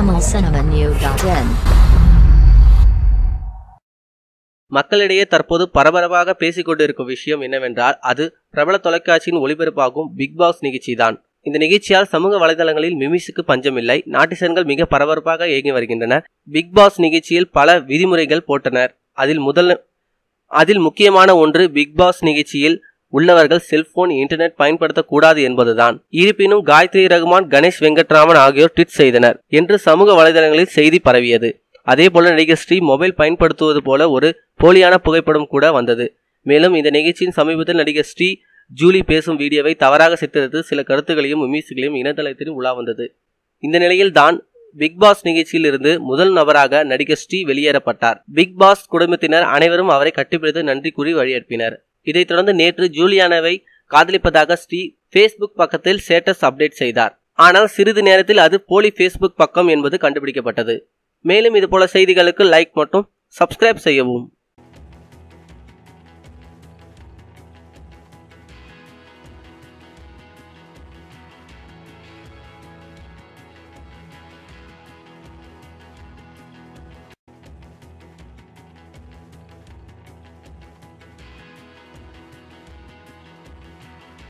tamilcinemanew.in மக்களிடையே தற்போது பரபரப்பாக பேசிக்கொண்டிருக்கும் விஷயம் என்னவென்றால் அது பிரபல தொலைக்காட்சியின் ஒளிபரப்பாகும் பிக் பாஸ் நிகழ்ச்சிதான். இந்த நிகழ்ச்சியால் சமூக வலைதளங்களில் மிமிஸுக்கு பஞ்சமில்லை நாட்டிசன்கள் மிக பரபரப்பாக இயங்கி வருகின்றனர் பிக் பாஸ் நிகழ்ச்சியில் பல விதிமுறைகள் போட்டனர். அதில் முதல் அதில் முக்கியமான ஒன்று பிக் பாஸ் நிகழ்ச்சியில் உள்ளவர்கள் செல்போன் இன்டர்நெட் பயன்படுத்தக்கூடாது என்பதுதான். இருப்பினும் காயத்ரி ரகுமான் கணேஷ் வெங்கட்ராமன் ஆகியோர் ட்வீட் செய்தனர் என்று சமூக வலைதளங்களில் செய்தி பரவியது. அதேபோல நடிகர் ஸ்ரீ மொபைல் பயன்படுத்துவது போல ஒரு போலியான புகைப்படம் கூட வந்தது. மேலும் இந்த நிகழ்ச்சியின் சமீபத்தில் நடிகர் ஸ்ரீ ஜூலி பேசும் வீடியோவை தவறாக சித்தரித்து சில கருத்துகளையும் விமர்சிகளையும் இணையதளத்தில் உலா வந்தது. இந்த நிலையில் தான் பிக் பாஸ் நிகழ்ச்சியில் இருந்து முதல் நபராக நடிகர் ஸ்ரீ வெளியேறப்பட்டார். பிக் பாஸ் குடும்பத்தினர் அனைவரும் அவரை கட்டிப்பிடித்து நன்றி கூறி வழியனுப்பினர். இதைத் தொடர்ந்து நேற்று ஜூலியானாவை காதலிப்பதாக ஸ்ரீ ஃபேஸ்புக் பக்கத்தில் ஸ்டேட்டஸ் அப்டேட் செய்தார். ஆனால் சிறிது நேரத்தில் அது போலி ஃபேஸ்புக் பக்கம் என்பது கண்டுபிடிக்கப்பட்டது. மேலும் இதுபோல செய்திகளுக்கு லைக் மற்றும் சப்ஸ்கிரைப் செய்யவும்.